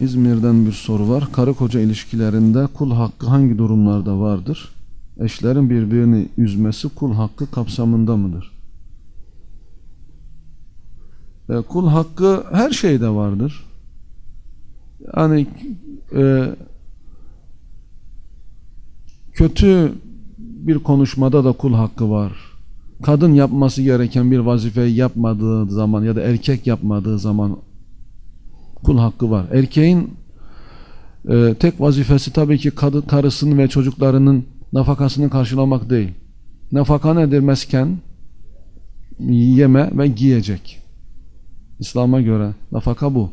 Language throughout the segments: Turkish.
İzmir'den bir soru var. Karı koca ilişkilerinde kul hakkı hangi durumlarda vardır? Eşlerin birbirini üzmesi kul hakkı kapsamında mıdır? E, kul hakkı her şeyde vardır. Yani e, kötü bir konuşmada da kul hakkı var. Kadın yapması gereken bir vazifeyi yapmadığı zaman ya da erkek yapmadığı zaman kul hakkı var. Erkeğin e, tek vazifesi tabii ki kadın, karısının ve çocuklarının nafakasını karşılamak değil. Nafaka nedir mesken? Yeme ve giyecek. İslam'a göre nafaka bu.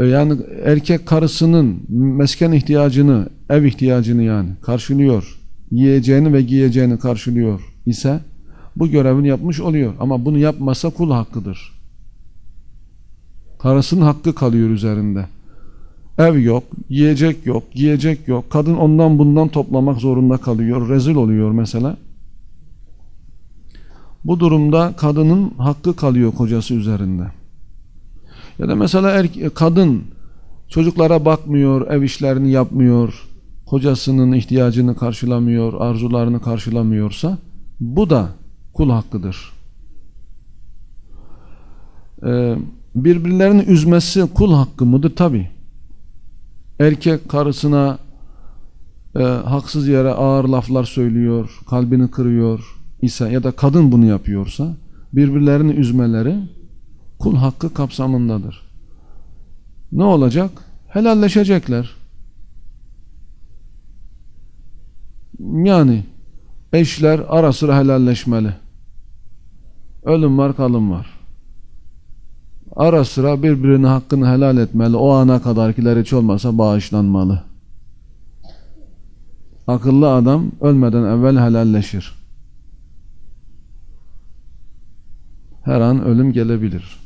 E, yani erkek karısının mesken ihtiyacını, ev ihtiyacını yani karşılıyor. Yiyeceğini ve giyeceğini karşılıyor ise bu görevini yapmış oluyor. Ama bunu yapmasa kul hakkıdır. Karısının hakkı kalıyor üzerinde. Ev yok, yiyecek yok, giyecek yok. Kadın ondan bundan toplamak zorunda kalıyor. Rezil oluyor mesela. Bu durumda kadının hakkı kalıyor kocası üzerinde. Ya da mesela erke- kadın çocuklara bakmıyor, ev işlerini yapmıyor, kocasının ihtiyacını karşılamıyor, arzularını karşılamıyorsa bu da kul hakkıdır. Ee, birbirlerini üzmesi kul hakkı mıdır? Tabi. Erkek karısına e, haksız yere ağır laflar söylüyor, kalbini kırıyor ise ya da kadın bunu yapıyorsa birbirlerini üzmeleri kul hakkı kapsamındadır. Ne olacak? Helalleşecekler. Yani eşler ara sıra helalleşmeli. Ölüm var kalım var. Ara sıra birbirinin hakkını helal etmeli. O ana kadarkiler hiç olmasa bağışlanmalı. Akıllı adam ölmeden evvel helalleşir. Her an ölüm gelebilir.